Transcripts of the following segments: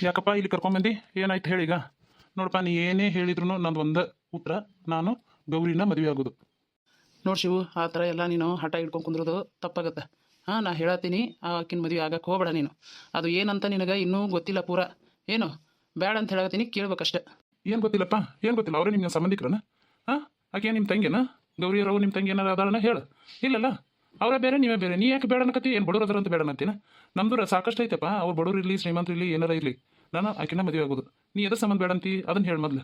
ಯಾಕಪ್ಪ ಇಲ್ಲಿ ಕರ್ಕೊಂಬಂದು? ಏನಾಯ್ತು ಹೇಳೀಗ ನೋಡಪ್ಪ ನೀ ಏನೇ ಹೇಳಿದ್ರು ನಂದು ಒಂದು ಉತ್ತರ. ನಾನು ಗೌರಿನ ಮದುವೆ ಆಗೋದು. ನೋಡಿ ಶಿವು ಆ ಥರ ಎಲ್ಲ ನೀನು ಹಠ ಹಿಡ್ಕೊಂಡು ಕುಂದ್ರೋದು ತಪ್ಪಾಗತ್ತೆ. ಹಾಂ ನಾ ಹೇಳತ್ತೀನಿ ಆಕಿನ ಮದುವೆ ಆಗಕ್ಕೆ ಹೋಗಬೇಡ ನೀನು. ಅದು ಏನಂತ ನಿನಗೆ ಇನ್ನೂ ಗೊತ್ತಿಲ್ಲ ಪೂರ. ಏನು? ಬೇಡ ಅಂತ ಹೇಳತ್ತೀನಿ ಕೇಳ್ಬೇಕಷ್ಟೆ. ಏನು ಗೊತ್ತಿಲ್ಲಪ್ಪ? ಏನು ಗೊತ್ತಿಲ್ಲ? ಅವರೇ ನಿಮ್ಮ ಸಂಬಂಧಿಕರನ? ಹಾಂ? ಆಕೆ ನಿಮ್ಮ ತಂಗಿನ? ಗೌರಿ ರವು ನಿಮ್ಮ ತಂಗಿ ಏನಾರ ಅದಾಳನ ಹೇಳು. ಇಲ್ಲಲ್ಲ? ಅವರೇ ಬೇರೆ, ನೀವೇ ಬೇರೆ. ನೀ ಯಾಕೆ ಬೇಡ ಅನ್ಕತಿ ಏನು ಬಡವ್ರು ಅದಾರ ಅಂತ ಬೇಡ ಅಂತೀನ? ನಮ್ದು ಸಾಕಷ್ಟು ಐತಪ್ಪ ಅವ್ರು ಬಡವ್ರು ಇರಲಿ, ಶ್ರೀಮಂತರು ಇರಲಿ, ಏನಾರ ಇರಲಿ. ನಾನು ಆಕಿನ ಮದುವೆ ಆಗೋದು. ನೀ ಎದ ಸಂಬಂಧ ಬೇಡ ಅಂತಿ? ಅದನ್ನ ಹೇಳಿ ಮೊದ್ಲು.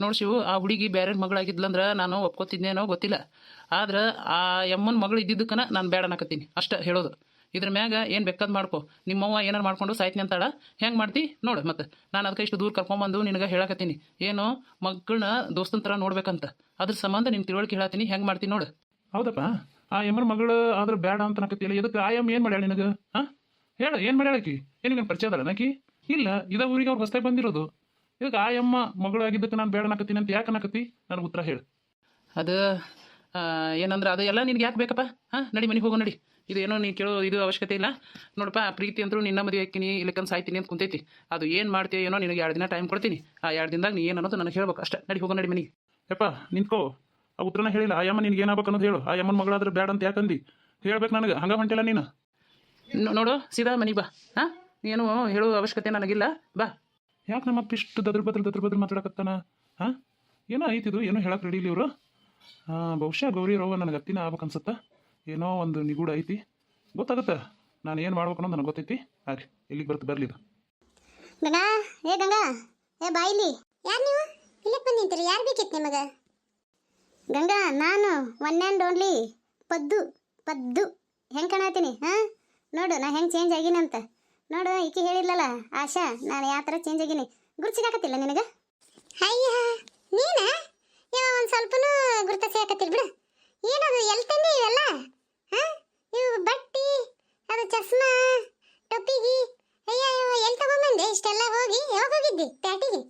ನೋಡಿ ಶಿವು, ಆ ಹುಡುಗಿ ಬೇರೆ ಮಗಳಾಗಿದ್ಲಂದ್ರೆ ನಾನು ಒಪ್ಕೋತಿದ್ದೇನೋ ಗೊತ್ತಿಲ್ಲ. ಆದ್ರೆ ಆ ಯಮ್ಮನ ಮಗಳು ಇದ್ದಿದ್ದಕ್ಕನ ನಾನು ಬೇಡ ಅನ್ನಕತ್ತೀನಿ ಅಷ್ಟೇ ಹೇಳೋದು. ಇದ್ರ ಮ್ಯಾಗ ಏನು ಬೇಕಾದ್ ಮಾಡ್ಕೊ. ನಿಮ್ಮವ್ವ ಏನಾರು ಮಾಡ್ಕೊಂಡು ಸಾಯ್ತೀನಿ ಅಂತಾಳ? ಹೆಂಗೆ ಮಾಡ್ತಿ? ನೋಡು ಮತ್ತೆ. ನಾನು ಅದಕ್ಕೆ ಇಷ್ಟು ದೂರ ಕರ್ಕೊಂಬಂದು ನಿನಗೆ ಹೇಳಕತ್ತೀನಿ. ಏನು ಮಗಳನ್ನ ದೋಸ್ತನ ಥರ ನೋಡ್ಬೇಕಂತ. ಅದ್ರ ಸಂಬಂಧ ನಿನ್ನ ತಿಳುವಳಿಕೆ ಹೇಳತ್ತೀನಿ ಹೆಂಗೆ ಮಾಡ್ತೀನಿ ನೋಡು. ಹೌದಪ್ಪ. ಆ ಎಮ್ಮನ ಮಗಳು ಆದ್ರೆ ಬೇಡ ಅಂತ ಅನ್ನಕತ್ತಿಲ್ಲ ಇದಕ್ಕೆ ಆ ಎಂ ಏನು ಮಾಡ್ಯಾಳ ನಿನಗೆ? ಹಾಂ ಹೇಳು ಏನು ಮಾಡ್ಯಾಳಕಿ ಏನು ಪರಿಚಯ ಅದಲ್ಲ ನಾಕಿ ಇಲ್ಲ ಇದ ಊರಿಗೆ ಅವ್ರು ಹೊಸ್ತಾಗಿ ಬಂದಿರೋದು. ಇದಕ್ಕೆ ಆ ಎಮ್ಮ ಮಗಳು ಆಗಿದ್ದಕ್ಕೆ ನಾನು ಬೇಡ ಅನ್ನಕತ್ತೀನಿ ಅಂತ ಯಾಕೆ ನಕತಿ ನನಗೆ ಉತ್ತರ ಹೇಳು. ಅದು ಏನಂದ್ರೆ ಅದು ಎಲ್ಲ ನಿನಗೆ ಯಾಕೆ ಬೇಕಪ್ಪ? ಹಾಂ ನಡಿ ಮನೆಗೆ ಹೋಗೋ ನಡಿ. ಇದು ಏನೋ ನೀನು ಕೇಳೋ ಇದು ಅವಶ್ಯಕತೆ ಇಲ್ಲ. ನೋಡಪ್ಪ ಪ್ರೀತಿ ಅಂತೂ ನಿನ್ನ ಮದುವೆ ಹಾಕಿನಿ ಇಲ್ಲಕ್ಕಂದು ಸಾಯ್ತೀನಿ ಅಂತ ಕುಂತೈತಿ. ಅದು ಏನು ಮಾಡ್ತೀಯ ಏನೋ ನಿನಗೆ ಎರಡು ದಿನ ಟೈಮ್ ಕೊಡ್ತೀನಿ. ಆ ಎರಡು ದಿನದಾಗ ನೀ ಏನು ಅನ್ನೋದು ನನಗೆ ಹೇಳ್ಬೇಕು ಅಷ್ಟೇ. ನಡಿ ಹೋಗೋ ನಡಿ ಮನೆಗೆ. ಯಪ್ಪ ನಿಂತ್ಕೋ. ಆ ಉತ್ತರನ ಹೇಳಿಲ್ಲ ಆ ಯಮ್ಮ ನಿನ್ಗೆ ಏನಾಗ್ಬೇಕು ಅನ್ನೋದು ಹೇಳು. ಆ ಯಮ್ಮನ ಮಗಳಾದ್ರೆ ಬೇಡ ಅಂತ ಯಾಕಂದಿ ಹೇಳ್ಬೇಕು ನನಗೆ. ಹಂಗ ಹೊಂಟಿಲ್ಲ ನೀನು. ನೋಡು ಸೀದಾ ಮನೆಗೆ ಬಾ. ಹಾಂ? ಏನು ಹೇಳೋ ಅವಶ್ಯಕತೆ ನನಗಿಲ್ಲ. ಬಾ. ಯಾಕೆ ನಮ್ಮ ಅಪ್ಪ ಇಷ್ಟು ದದ್ರ ಬದ್ರ ದದ್ರ ಬದ್ರ ಮಾತಾಡಕತ್ತಾನ? ಹಾಂ? ಏನೋ ಐತಿದು ಏನೋ ಹೇಳಕ್ಕೆ ರೆಡಿ ಇಲ್ಲ ಇವರು. ಬಹುಶಃ ಗೌರಿ ರೋವ ನನಗೆ ಹತ್ತಿನ ಆಗ್ಬೇಕು ಅನ್ಸುತ್ತ ಏನೋ ಒಂದು ನಿಗೂಢ ಐತಿ. ಗೊತ್ತಾಗುತ್ತೆ? ನಾನು ಏನು ಮಾಡ್ಬೇಕು ಅನ್ನೋದು ನನಗೆ ಗೊತ್ತೈತಿ. ಹಾಗೆ ಇಲ್ಲಿಗೆ ಬರ್ತು ಬರಲಿ ಇದು. ಗಂಗಾ ಏ ಗಂಗಾ ಏ ಬಾಯಿಲಿ. ಯಾರು ನೀವು? ಇಲ್ಲಕ್ಕೆ ಬಂದಿಂತೀರಿ ಯಾರು ಬೇಕಿತ್ತು ನಿಮಗೆ? ಗಂಗಾ ನಾನು one and only Paddu Paddu. ಹೆಂಗೆ ಕಾಣತ್ತೀನಿ ಹಾಂ? ನೋಡು ನಾ ಹೆಂಗೆ ಚೇಂಜ್ ಆಗಿನಂತ ನೋಡು ಈಕೆ ಹೇಳಿಲ್ಲಲ್ಲ ಆಶಾ ನಾನು ಯಾವ ಥರ ಚೇಂಜ್ ಆಗೀನಿ. ಗುರುತಿಗಾಕತ್ತಿಲ್ಲ ನಿನಗೆ? ಅಯ್ಯ ನೀನ? ಇವ ಒಂದು ಸ್ವಲ್ಪನೂ ಗುರುತಿಸಾಕತ್ತಿಲ್ಲ ಬಿಡು. ಏನದು ಎಲ್ಲಿ ತಂದೆ ಇವೆಲ್ಲ? ಹಾಂ? ಇವು ಬಟ್ಟಿ ಅದು ಚಸ್ಮಾ ಟೊಪ್ಪಿಗಿ ಅಯ್ಯ ಎಲ್ಲಿ ತಗೊಂಬಂದೆ? ಇಷ್ಟೆಲ್ಲ ಹೋಗಿ ಯಾವಾಗ ಹೋಗಿದ್ದಿ? ಪ್ಯಾಟಿಗೆ?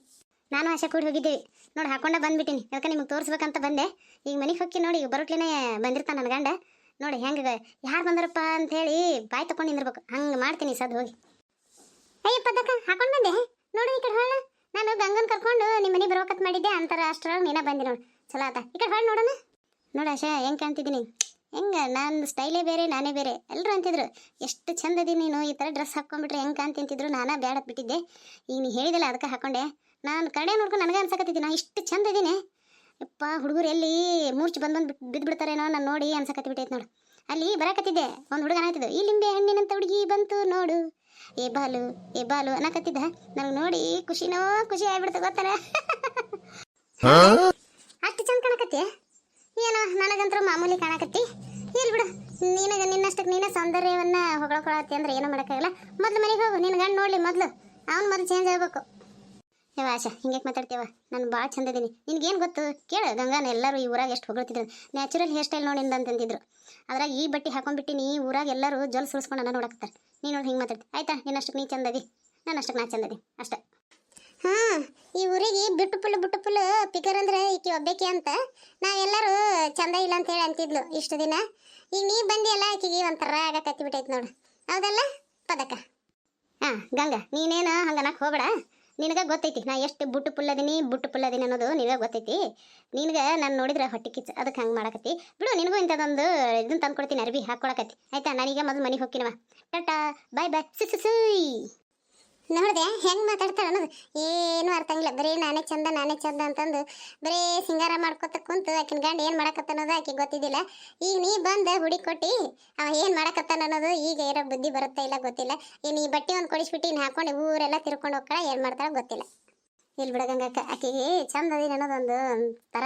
ನಾನು ಆಶಾ ಕೂಡಿ ಹೋಗಿದ್ದೀವಿ ನೋಡಿ, ಹಾಕೊಂಡೆ ಬಂದ್ಬಿಟ್ಟಿನಿ. ಯಾಕೆ ನಿಮಗೆ ತೋರಿಸ್ಬೇಕಂತ ಬಂದೆ. ಈಗ ಮನೆಗೆ ಹೊಕ್ಕಿ ನೋಡಿ, ಈಗ ಬರೋಟ್ಲೇನೆ ಬಂದಿರ್ತಾನೆ ನನ್ನ ಗಂಡ. ನೋಡಿ, ಹೆಂಗೆ ಯಾರು ಬಂದರಪ್ಪ ಅಂತ ಹೇಳಿ ಬಾಯಿ ತಕೊಂಡು ನಿಂದಿರ್ಬೇಕು. ಹಂಗೆ ಮಾಡ್ತೀನಿ ಸದ್ ಹೋಗಿ. ಅಯ್ಯ ಪದಕ, ಹಾಕೊಂಡು ಬಂದೆ. ನೋಡು ಈ ಕಡೆ ಹೊಳ್ಳ ನಾನು ಗಂಗನ್ ಕರ್ಕೊಂಡು ನಿಮ್ಮ ಮನೆ ಬರೋಕತ್ ಮಾಡಿದ್ದೆ. ಅಂತಾರ ಅಷ್ಟರೊಳಗೆ ನೀನ ಬಂದಿ ನೋಡಿ. ಚಲೋ ಆತ. ಈ ಕಡೆ ಹೊಳ್ಳ ನೋಡೋಣ. ನೋಡು ಆಶಾ, ಹೆಂಗೆ ಕಾಣ್ತಿದ್ದೀನಿ. ಹೆಂಗೆ? ನನ್ನ ಸ್ಟೈಲೇ ಬೇರೆ, ನಾನೇ ಬೇರೆ. ಎಲ್ಲರೂ ಅಂತಿದ್ರು, ಎಷ್ಟು ಚಂದ ನೀನು. ಈ ಥರ ಡ್ರೆಸ್ ಹಾಕ್ಕೊಂಡ್ಬಿಟ್ರೆ ಹೆಂಗೆ ಕಾಣ್ತಿಂತಿದ್ರು ನಾನು ಬೇಡ ಬಿಟ್ಟಿದ್ದೆ. ಈಗ ನೀ ಹೇಳಿದಲ್ಲ, ಅದಕ್ಕೆ ಹಾಕೊಂಡೆ. ನಾನು ಕಡೆ ನೋಡ್ಕೊಂಡು ನನಗೆ ಅನ್ಸಕತ್ತಿದ್ದೆ ನಾ ಇಷ್ಟು ಚಂದ ಇದ್ದೀನಿ ಯಪ್ಪ ಹುಡುಗರು ಎಲ್ಲಿ ಮೂರ್ಛೆ ಬಂದು ಬಂದು ಬಿದ್ದು ಬಿಡ್ತಾರೇನೋ ನಾನು ನೋಡಿ ಅನ್ಸಕತ್ತಿ ಬಿಟ್ಟೈತೆ ನೋಡು. ಅಲ್ಲಿ ಬರಕತ್ತಿದ್ದೆ ಒಂದು ಹುಡುಗ ಅನ್ನತ್ತಿದ್ದು ಈ ಲಿಂಬೆ ಹಣ್ಣಿನಂತ ಹುಡುಗಿ ಬಂತು ನೋಡು. ಏ ಬಾಲು ಏ ಬಾಲು ಅನ್ನಕತ್ತಿದ್ದ ನನಗೆ ನೋಡಿ ಖುಷಿನೋ ಖುಷಿ ಆಗ್ಬಿಡ್ತು ಗೊತ್ತಾರ ಅಷ್ಟು ಚಂದ ಕಾಣಕತ್ತಿ. ಏನೋ ನನಗಂತೂ ಮಾಮೂಲಿ ಕಾಣಕತ್ತಿ. ಇಲ್ಲಿ ಬಿಡು ನಿನಗೆ ನಿನ್ನಷ್ಟಕ್ಕೆ ನೀನೇ ಸೌಂದರ್ಯವನ್ನ ಹೊಗಳಕೊಳತ್ತಿ ಅಂದ್ರೆ ಏನೋ ಮಾಡೋಕ್ಕಾಗಲ್ಲ. ಮೊದ್ಲು ಮನೆಗೆ ಹೋಗು ನಿನ್ನ ಗಂಡು ನೋಡ್ಲಿ ಮೊದಲು. ಅವ್ನು ಮೊದಲು ಚೇಂಜ್ ಆಗಬೇಕು. ಯಾವ ಆಶಾ ಹಿಂಗೆ ಮಾತಾಡ್ತೇವ ನಾನು ಭಾಳ ಚಂದ ಇದೀನಿ. ನಿನ್ಗೇನು ಗೊತ್ತು? ಕೇಳು ಗಂಗಾನ ಎಲ್ಲರೂ ಈ ಊರಾಗ ಎಷ್ಟು ಹೊಗಳ್ತಿದ್ರು. ನ್ಯಾಚುರಲ್ ಹೇರ್ ಸ್ಟೈಲ್ ನೋಡಿ ಅಂತಂದಿದ್ರು. ಅದ್ರಾಗ ಈ ಬಟ್ಟೆ ಹಾಕೊಂಡ್ಬಿಟ್ಟು ನೀ ಊರಾಗ ಎಲ್ಲರೂ ಜೊಲ್ ಸುಳ್ಸ್ಕೊಂಡು ಅದ ನೋಡಕತ್ತಾರೆ. ನೀನು ನೋಡಿ ಹಿಂಗೆ ಮಾತಾಡ್ತಿ. ಆಯ್ತಾ ನಿನ್ನಷ್ಟಕ್ಕೆ ನೀ ಚಂದದಿ ನಾನು ಅಷ್ಟಕ್ಕೆ ನಾ ಚಂದದಿ ಅಷ್ಟೇ. ಹಾಂ ಈ ಊರಿಗೆ ಬಿಟ್ಟು ಪುಲ್ಲು ಬಿಟ್ಟು ಪುಲ್ಲು ಪಿಕರ್ ಅಂದ್ರೆ ಈಕಿ ಒಬ್ಬೇಕಿ ಅಂತ. ನಾವೆಲ್ಲರೂ ಚಂದ ಇಲ್ಲ ಅಂತ ಹೇಳಿ ಅಂತಿದ್ಲು ಇಷ್ಟು ದಿನ. ಈಗ ನೀ ಬಂದಿ ಎಲ್ಲ ಆಕಿಗೆ ಒಂಥರ ಆಗಕತ್ತಿ ಬಿಟ್ಟೈತೆ ನೋಡು. ಹೌದಲ್ಲ ಪದಕ ಹಾಂ ಗಂಗಾ ನೀನೇನು ಹಂಗನಕ್ಕೆ ಹೋಗ್ಬೇಡ. ನಿನಗೆ ಗೊತ್ತೈತಿ, ನಾ ಎಷ್ಟು ಬುಟ್ಟು ಪುಲ್ಲದಿನಿ ಬುಟ್ಟು ಪುಲ್ಲದಿನಿ ಅನ್ನೋದು ನೀವೇ ಗೊತ್ತೈತಿ. ನಿನಗೆ ನಾನು ನೋಡಿದ್ರೆ ಹೊಟ್ಟೆ ಕಿಚ್ಚ, ಅದಕ್ಕೆ ಹಂಗೆ ಮಾಡಕತ್ತಿ. ಬಿಡು, ನಿನಗೂ ಇಂಥದ್ದೊಂದು ಇದನ್ನು ತಂದು ಕೊಡ್ತೀನಿ ಅರ್ಬಿ ಹಾಕ್ಕೊಳಕತ್ತಿ ಆಯ್ತಾ, ನಾನೀಗ ಮೊದಲು ಮನೆಗೆ ಹೋಗ್ತೀನವ ಟಾಟಾ, ಬಾಯ್ ಬಾಯ್. ಸುಯ್. ನೋಡಿದೆ, ಹೆಂಗೆ ಮಾತಾಡ್ತಾಳೆ ಅನ್ನೋದು ಏನು ಅರ್ಥ ಆಗಿಲ್ಲ ಬರೀ ನಾನೇ ಚಂದ ನಾನೇ ಚಂದ ಅಂತಂದು ಬರೀ ಸಿಂಗಾರ ಮಾಡ್ಕೊತ ಕುಂತು ಆಕಿನ ಗಂಡ ಏನು ಅನ್ನೋದು ಆಕೆ ಗೊತ್ತಿದ್ದಿಲ್ಲ. ಈಗ ನೀ ಬಂದು ಹುಡಿ ಕೊಟ್ಟು, ಅವ ಏನು ಮಾಡಕತ್ತಾನ ಅನ್ನೋದು ಈಗ ಇರೋ ಬುದ್ಧಿ ಬರುತ್ತಾ ಇಲ್ಲ ಗೊತ್ತಿಲ್ಲ. ಏನು ಈ ಬಟ್ಟೆ ಒಂದು ಕೊಡಿಸ್ಬಿಟ್ಟು ಇನ್ನು ಹಾಕೊಂಡು ಊರೆಲ್ಲ ತಿರ್ಕೊಂಡು ಹೋಗ್ಕಳ ಏನು ಮಾಡ್ತಾಳೆ ಗೊತ್ತಿಲ್ಲ. ಇಲ್ಲಿ ಬಿಡ ಗಂಗಕ್ಕ, ಆಕೆಗೆ ಚಂದ ಅದೇನು ಅನ್ನೋದೊಂದು ಥರ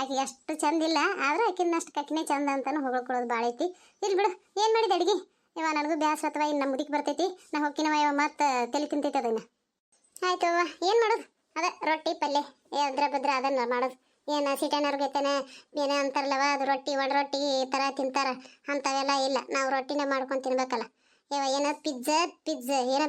ಆಕೆಗೆ ಅಷ್ಟು ಚಂದ ಇಲ್ಲ ಆದ್ರೆ ಆಕಿನಷ್ಟು ಕಕ್ಕಿನೇ ಚಂದ ಅಂತಾನು ಹೊಗಳ್ಕೊಳ್ಳೋದು ಭಾಳ ಐತಿ ಇಲ್ಲಿ ಬಿಡು, ಏನು ಮಾಡಿದೆ ಅಡಿಗೆ? ಇವ ನನಗೂ ಬ್ಯಾಸರ ಅಥವಾ ಇನ್ನು ನಮ್ಮ ಮುದಿಕ್ ಬರ್ತೈತಿ. ನಾ ಹೊಕ್ಕಿನವ ಇವ ಮತ್ತೆ ತಲೆ ತಿಂತೈತೆ ಅದನ್ನ. ಆಯ್ತು ಅವ್ವ ಏನು ಮಾಡೋದು? ಅದ ರೊಟ್ಟಿ ಪಲ್ಯ ಅದ್ರ ಬದ್ರ ಅದನ್ನ ಮಾಡೋದು. ಏನು ಸಿಟನರ್ಗೈತೇನೆ ಏನೇ ಅಂತಾರಲ್ಲವ, ಅದು ರೊಟ್ಟಿ ಒಡ ರೊಟ್ಟಿ ಈ ಥರ ತಿಂತಾರ. ಅಂಥವೆಲ್ಲ ಇಲ್ಲ. ನಾವು ರೊಟ್ಟಿನೇ ಮಾಡ್ಕೊಂಡು ತಿನ್ಬೇಕಲ್ಲ. ಇವ ಏನೋ ಪಿಜ್ಜಾ ಪಿಜ್ಜಾ, ಏನೋ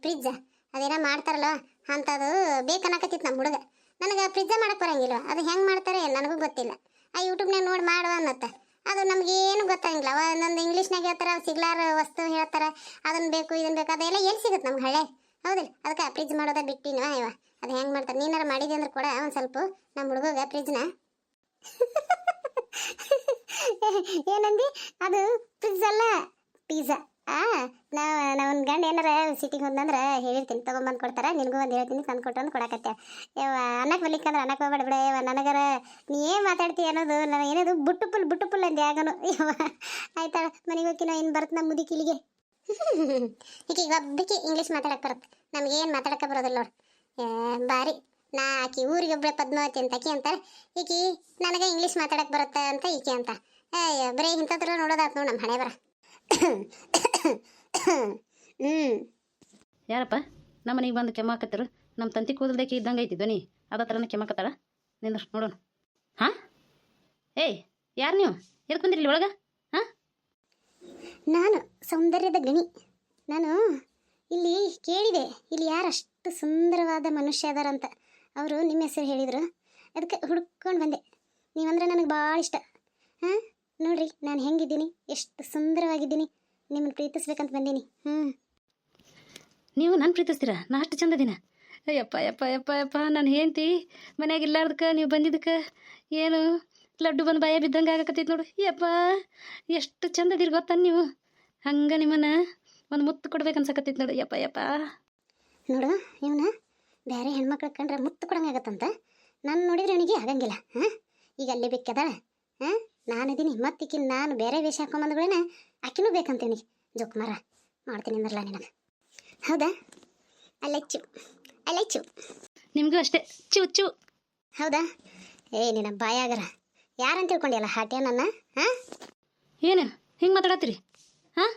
ಪಿಜ್ಜಾ ಅದೇನೋ ಮಾಡ್ತಾರಲ್ಲ ಅಂಥದ್ದು ಬೇಕನ್ನಕತ್ತಿತ್ತು ನಮ್ಮ ಹುಡುಗ. ನನಗೆ ಪಿಜ್ಜಾ ಮಾಡಕ್ಕೆ ಬರಂಗಿಲ್ಲ ಅದು ಹೆಂಗೆ ಮಾಡ್ತಾರೆ ನನಗೂ ಗೊತ್ತಿಲ್ಲ. ಆ ಯೂಟ್ಯೂಬ್ನಾಗ ನೋಡಿ ಮಾಡುವ ಅನ್ನತ್ತ. ಅದು ನಮಗೇನು ಗೊತ್ತಾಗಿಲ್ಲ ಒಂದೊಂದು ಇಂಗ್ಲೀಷ್ನಾಗ ಹೇಳ್ತಾರೆ, ಸಿಗ್ಲಾರ ವಸ್ತು ಹೇಳ್ತಾರೆ ಅದನ್ನ ಬೇಕು ಇದನ್ನ ಬೇಕು, ಅದೆಲ್ಲ ಎಲ್ಲಿ ಸಿಗುತ್ತೆ ನಮ್ಗೆ ಹಳೆ? ಹೌದಿಲ್ಲ ಅದಕ್ಕೆ ಫ್ರಿಜ್ ಮಾಡೋದ ಬಿಟ್ಟಿನ ಇವ. ಅದು ಹೆಂಗೆ ಮಾಡ್ತಾರೆ? ನೀನಾರು ಮಾಡಿದೆ ಅಂದ್ರೆ ಕೂಡ ಒಂದು ಸ್ವಲ್ಪ ನಮ್ಮ ಹುಡುಗಗ ಫ್ರಿಜ್ನ ಏನಂದಿ? ಅದು ಫ್ರಿಜ್ ಅಲ್ಲ ಪಿಜ್ಜಾ ಆ ನಾ ನನ್ನ ಗಂಡ ಏನಾರ ಸಿಟಿಗೆ ಹೋದಂದ್ರೆ ಹೇಳಿರ್ತೀನಿ ತೊಗೊಂಬಂದು ಕೊಡ್ತಾರ, ನಿನಗೂ ಒಂದು ಹೇಳ್ತೀನಿ, ತಂದು ಕೊಟ್ಟು ಒಂದು ಕೊಡಕತ್ತೆ ಯವ್ವ ಅನ್ನಕ್ಕೆ ಬರ್ಲಿಕ್ಕಂದ್ರೆ ಅನ್ನಕ್ಕೆ ಹೋಗ್ಬೇಡ ಬಿಡ, ಯವ್ವ, ನನಗರ ನೀ ಏನು ಮಾತಾಡ್ತೀಯ ಅನ್ನೋದು ನಾನು ಏನದು ಬುಟ್ಟು ಪುಲ್ ಬುಟ್ಟು ಪುಲ್ ಅಂದೆ ಆಗನು. ಯವ್ವ, ಆಯ್ತಾಳ, ಮನೆಗೆ ಹೋಗಿನ ಏನು ಬರುತ್ತೆ ನಮ್ಮ ಮುದಿ ಕಿಲಿಗೆ. ಈಕಿಗೆ ಒಬ್ಬಕ್ಕೆ ಇಂಗ್ಲೀಷ್ ಮಾತಾಡಕ್ಕೆ ಬರುತ್ತೆ ನಮಗೇನು ಮಾತಾಡಕ್ಕೆ ಬರೋದಿಲ್ಲ ನೋಡಿ. ಬಾರಿ, ನಾ ಆಕಿ ಊರಿಗೆ ಒಬ್ಬಳೆ ಪದ್ಮಾವತಿ ಅಂತ, ಆಕಿ ಅಂತಾರೆ ಈಕಿ, ನನಗೆ ಇಂಗ್ಲೀಷ್ ಮಾತಾಡಕ್ಕೆ ಬರುತ್ತೆ ಅಂತ ಈಕೆ ಅಂತ ಏ ಬರೀ ಇಂಥದ್ರ ನೋಡೋದಾತ್ ನೋಡು ನಮ್ಮ ಹಣೆ ಬರ ಯಾರಪ್ಪ? ನಮ್ಮ ಮನೆಗೆ ಬಂದು ಕೆಮ್ಮಾಕತ್ತರು. ನಮ್ಮ ತಂತಿ ಕೂದಲ್ದಕ್ಕೆ ಇದ್ದಂಗೆ ಐತಿ ಧ್ವನಿ. ಅದ ಥರನೇ ಕೆಮ್ಮಾಕತ್ತಾಳ. ನಿಂದ್ರ ನೋಡೋಣ. ಹಾಂ? ಏಯ್, ಯಾರು ನೀವು? ಎದಕ್ಕೆ ಬಂದಿರಲಿ ಒಳಗೆ? ಹಾಂ? ನಾನು ಸೌಂದರ್ಯದ ಗಣಿ ನಾನು ಇಲ್ಲಿ ಕೇಳಿದೆ, ಇಲ್ಲಿ ಯಾರು ಅಷ್ಟು ಸುಂದರವಾದ ಮನುಷ್ಯ ಅದಾರಂತ ಅವರು ನಿಮ್ಮ ಹೆಸರು ಹೇಳಿದರು. ಅದಕ್ಕೆ ಹುಡ್ಕೊಂಡು ಬಂದೆ. ನೀವಂದ್ರೆ ನನಗೆ ಭಾಳ ಇಷ್ಟ. ಹಾಂ? ನೋಡ್ರಿ, ನಾನು ಹೆಂಗಿದ್ದೀನಿ? ಎಷ್ಟು ಸುಂದರವಾಗಿದ್ದೀನಿ. ನಿಮ್ಮನ್ನು ಪ್ರೀತಿಸ್ಬೇಕಂತ ಬಂದೀನಿ. ಹ್ಞೂ ನೀವು ನಾನು ಪ್ರೀತಿಸ್ತೀರಾ? ನಾ ಅಷ್ಟು ಚಂದದಿನ ಅಯ್ಯಪ್ಪ ಯಪ್ಪ ಯಪ್ಪ ಅಯ್ಯಪ್ಪ ನಾನು ಹೆಂಡ್ತಿ ಮನ್ಯಾಗ ಇಲ್ಲಾರ್ದಕ್ಕೆ ನೀವು ಬಂದಿದ್ದಕ್ಕೆ? ಏನು? ಲಡ್ಡು ಬಂದು ಬಾಯ ಬಿದ್ದಂಗೆ ಆಗಕತ್ತೈತೆ ನೋಡು. ಅಯ್ಯಪ್ಪ ಎಷ್ಟು ಚಂದ ಇದೀರಿ ಗೊತ್ತ ನೀವು? ಹಂಗೆ ನಿಮ್ಮನ್ನು ಒಂದು ಮುತ್ತು ಕೊಡ್ಬೇಕು ಅನ್ಸಕತ್ತೈತೆ ನೋಡು. ಯಪ್ಪ ಅಯ್ಯಪ್ಪ. ನೋಡು ಇವನ ಬೇರೆ ಹೆಣ್ಮಕ್ಳು ಕಂಡ್ರೆ ಮುತ್ತು ಕೊಡಂಗಾಗತ್ತಂತ ನಾನು ನೋಡಿದ್ರೆ ಅವನಿಗೆ ಆಗಂಗಿಲ್ಲ. ಹಾಂ? ಈಗ ಅಲ್ಲೇ ಬೇಕದಾಳ ಹಾಂ? ನಾನಿದ್ದೀನಿ ಮತ್ತಿಕ್ಕಿ ನಾನು ಬೇರೆ ವೇಷ ಹಾಕೊಂಬಂದ್ಗಳೇನ ಆಕಿನೂ ಬೇಕಂತ ಜೋಕ್ ಮರ ಮಾಡ್ತೀನಿ ಅಂದ್ರಲ್ಲ ನಿನಗೆ ಹೌದಾ? ಅಲ್ಲಚ್ಚು ಅಲ್ಲಚ್ಚು ನಿಮಗೂ ಅಷ್ಟೇ. ಚು ಚು. ಹೌದಾ? ಏ ನಿನ್ನ ಬಾಯಾಗರ ಯಾರಂತ ತಿಳ್ಕೊಂಡಿಯಲ್ಲ ಹಾಟ್ಯ ನನ್ನ? ಹಾಂ? ಏನು? ಹಿಂಗೆ ಮಾತಾಡತ್ತೀರಿ? ಹಾಂ?